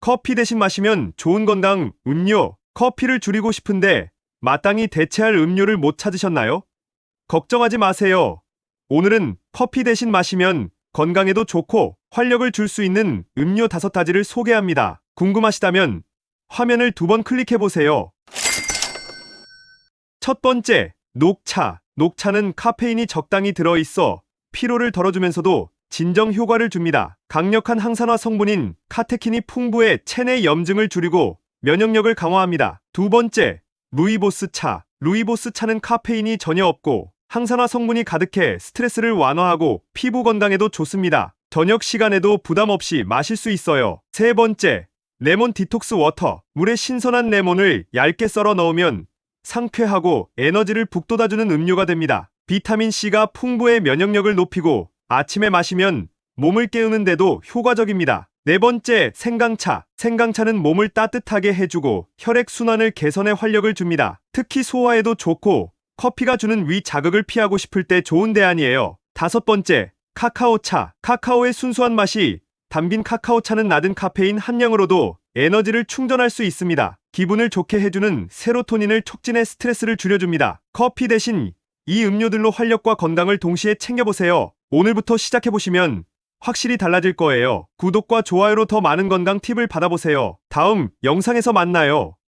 커피 대신 마시면 좋은 건강 음료, 커피를 줄이고 싶은데 마땅히 대체할 음료를 못 찾으셨나요? 걱정하지 마세요. 오늘은 커피 대신 마시면 건강에도 좋고 활력을 줄 수 있는 음료 다섯 가지를 소개합니다. 궁금하시다면 화면을 두 번 클릭해 보세요. 첫 번째, 녹차. 녹차는 카페인이 적당히 들어있어 피로를 덜어주면서도 진정 효과를 줍니다. 강력한 항산화 성분인 카테킨이 풍부해 체내 염증을 줄이고 면역력을 강화합니다. 두 번째, 루이보스 차. 루이보스 차는 카페인이 전혀 없고 항산화 성분이 가득해 스트레스를 완화하고 피부 건강에도 좋습니다. 저녁 시간에도 부담 없이 마실 수 있어요. 세 번째, 레몬 디톡스 워터. 물에 신선한 레몬을 얇게 썰어 넣으면 상쾌하고 에너지를 북돋아주는 음료가 됩니다. 비타민C가 풍부해 면역력을 높이고 아침에 마시면 몸을 깨우는데도 효과적입니다. 네 번째, 생강차. 생강차는 몸을 따뜻하게 해주고 혈액순환을 개선해 활력을 줍니다. 특히 소화에도 좋고 커피가 주는 위 자극을 피하고 싶을 때 좋은 대안이에요. 다섯 번째, 카카오차. 카카오의 순수한 맛이 담긴 카카오차는 낮은 카페인 함량으로도 에너지를 충전할 수 있습니다. 기분을 좋게 해주는 세로토닌을 촉진해 스트레스를 줄여줍니다. 커피 대신 이 음료들로 활력과 건강을 동시에 챙겨보세요. 오늘부터 시작해보시면 확실히 달라질 거예요. 구독과 좋아요로 더 많은 건강 팁을 받아보세요. 다음 영상에서 만나요.